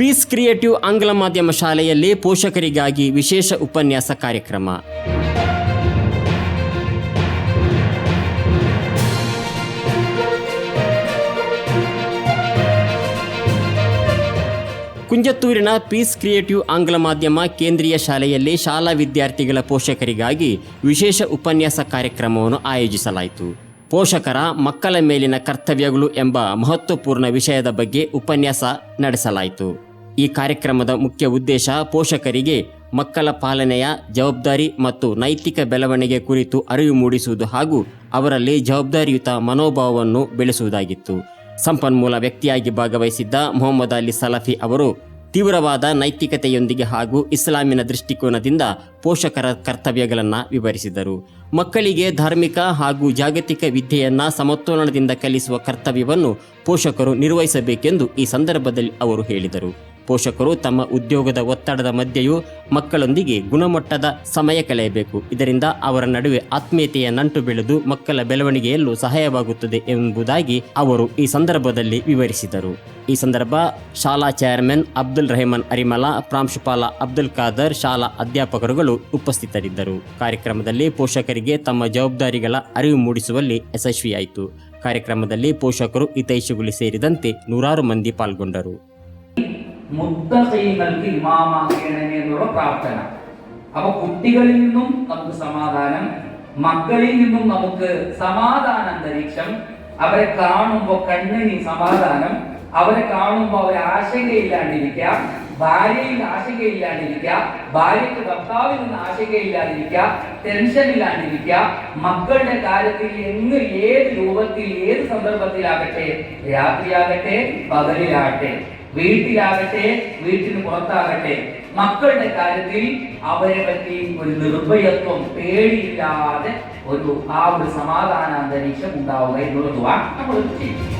Piece creative ಆಂಗ್ಲ ಮಾಧ್ಯಮ ಶಾಲೆಯಲ್ಲಿ ಪೋಷಕರಿಗಾಗಿ ವಿಶೇಷ ಉಪನ್ಯಾಸ ಕಾರ್ಯಕ್ರಮ. ಕುಂಜತ್ತೂರಿನ ಪೀಸ್ ಕ್ರಿಯೇಟಿವ್ ಆಂಗ್ಲ ಮಾಧ್ಯಮ ಕೇಂದ್ರೀಯ ಶಾಲೆಯಲ್ಲಿ ಶಾಲಾ ವಿದ್ಯಾರ್ಥಿಗಳ ಪೋಷಕರಿಗಾಗಿ ವಿಶೇಷ ಉಪನ್ಯಾಸ ಕಾರ್ಯಕ್ರಮವನ್ನು ಆಯೋಜಿಸಲಾಯಿತು. ಪೋಷಕರ ಮಕ್ಕಳ ಮೇಲಿನ ಕರ್ತವ್ಯಗಳು ಎಂಬ ಮಹತ್ವಪೂರ್ಣ ವಿಷಯದ ಬಗ್ಗೆ ಉಪನ್ಯಾಸ ನಡೆಸಲಾಯಿತು. ಈ ಕಾರ್ಯಕ್ರಮದ ಮುಖ್ಯ ಉದ್ದೇಶ ಪೋಷಕರಿಗೆ ಮಕ್ಕಳ ಪಾಲನೆಯ ಜವಾಬ್ದಾರಿ ಮತ್ತು ನೈತಿಕ ಬೆಳವಣಿಗೆ ಕುರಿತು ಅರಿವು ಮೂಡಿಸುವುದು ಹಾಗೂ ಅವರಲ್ಲಿ ಜವಾಬ್ದಾರಿಯುತ ಮನೋಭಾವವನ್ನು ಬೆಳೆಸುವುದಾಗಿತ್ತು. ಸಂಪನ್ಮೂಲ ವ್ಯಕ್ತಿಯಾಗಿ ಭಾಗವಹಿಸಿದ್ದ ಮೊಹಮ್ಮದ್ ಅಲಿ ಸಲಫಿ ಅವರು ತೀವ್ರವಾದ ನೈತಿಕತೆಯೊಂದಿಗೆ ಹಾಗೂ ಇಸ್ಲಾಮಿನ ದೃಷ್ಟಿಕೋನದಿಂದ ಪೋಷಕರ ಕರ್ತವ್ಯಗಳನ್ನು ವಿವರಿಸಿದರು. ಮಕ್ಕಳಿಗೆ ಧಾರ್ಮಿಕ ಹಾಗೂ ಜಾಗತಿಕ ವಿದ್ಯೆಯನ್ನು ಸಮತೋಲನದಿಂದ ಕಲಿಸುವ ಕರ್ತವ್ಯವನ್ನು ಪೋಷಕರು ನಿರ್ವಹಿಸಬೇಕೆಂದು ಈ ಸಂದರ್ಭದಲ್ಲಿ ಅವರು ಹೇಳಿದರು. ಪೋಷಕರು ತಮ್ಮ ಉದ್ಯೋಗದ ಒತ್ತಡದ ಮಧ್ಯೆಯೂ ಮಕ್ಕಳೊಂದಿಗೆ ಗುಣಮಟ್ಟದ ಸಮಯ ಕಳೆಯಬೇಕು. ಇದರಿಂದ ಅವರ ನಡುವೆ ಆತ್ಮೀಯತೆಯ ನಂಟು ಬೆಳೆದು ಮಕ್ಕಳ ಬೆಳವಣಿಗೆಯಲ್ಲೂ ಸಹಾಯವಾಗುತ್ತದೆ ಎಂಬುದಾಗಿ ಅವರು ಈ ಸಂದರ್ಭದಲ್ಲಿ ವಿವರಿಸಿದರು. ಈ ಸಂದರ್ಭ ಶಾಲಾ ಚೇರ್ಮನ್ ಅಬ್ದುಲ್ ರೆಹಮಾನ್ ಅರಿಮಲ, ಪ್ರಾಂಶುಪಾಲ ಅಬ್ದುಲ್ ಖಾದರ್, ಶಾಲಾ ಅಧ್ಯಾಪಕರುಗಳು ಉಪಸ್ಥಿತರಿದ್ದರು. ಕಾರ್ಯಕ್ರಮದಲ್ಲಿ ಪೋಷಕರಿಗೆ ತಮ್ಮ ಜವಾಬ್ದಾರಿಗಳ ಅರಿವು ಮೂಡಿಸುವಲ್ಲಿ ಯಶಸ್ವಿಯಾಯಿತು. ಕಾರ್ಯಕ್ರಮದಲ್ಲಿ ಪೋಷಕರು ಹಿತೈಷಿಗಳು ಸೇರಿದಂತೆ ನೂರಾರು ಮಂದಿ പാൽಗೊಂಡರು മുത്തഖീങ്ങൾക്ക് ഇമാമാക്കണമേ എന്നുള്ള പ്രാർത്ഥന. അപ്പൊ കുട്ടികളിൽ നിന്നും നമുക്ക് സമാധാനം മക്കളിൽ നിന്നും നമുക്ക് സമാധാന അന്തരീക്ഷം അവരെ കാണുമ്പോൾ കണ്ണിന് സമാധാനം അവരെ കാണുമ്പോൾ അവരെ ആശങ്കയില്ലാണ്ടിരിക്കുക ഭാര്യയിൽ ആശങ്കയില്ലാതിരിക്കുക ഭാര്യയ്ക്ക് ഭർത്താവിൽ നിന്ന് ആശങ്കയില്ലാതിരിക്കുക ടെൻഷൻ ഇല്ലാതിരിക്കുക മക്കളുടെ കാര്യത്തിൽ എന്ന് ഏത് രൂപത്തിൽ ഏത് സന്ദർഭത്തിലാകട്ടെ രാത്രിയാകട്ടെ പകലിലാകട്ടെ വീട്ടിലാകട്ടെ വീട്ടിന് പുറത്താകട്ടെ മക്കളുടെ കാര്യത്തിൽ അവരെ പറ്റി ഒരു നിർഭയത്വം പേടിയില്ലാതെ ഒരു ആ ഒരു സമാധാന അന്തരീക്ഷം ഉണ്ടാവുക എന്നുള്ളതുമാണ് നമ്മൾ ചെയ്യും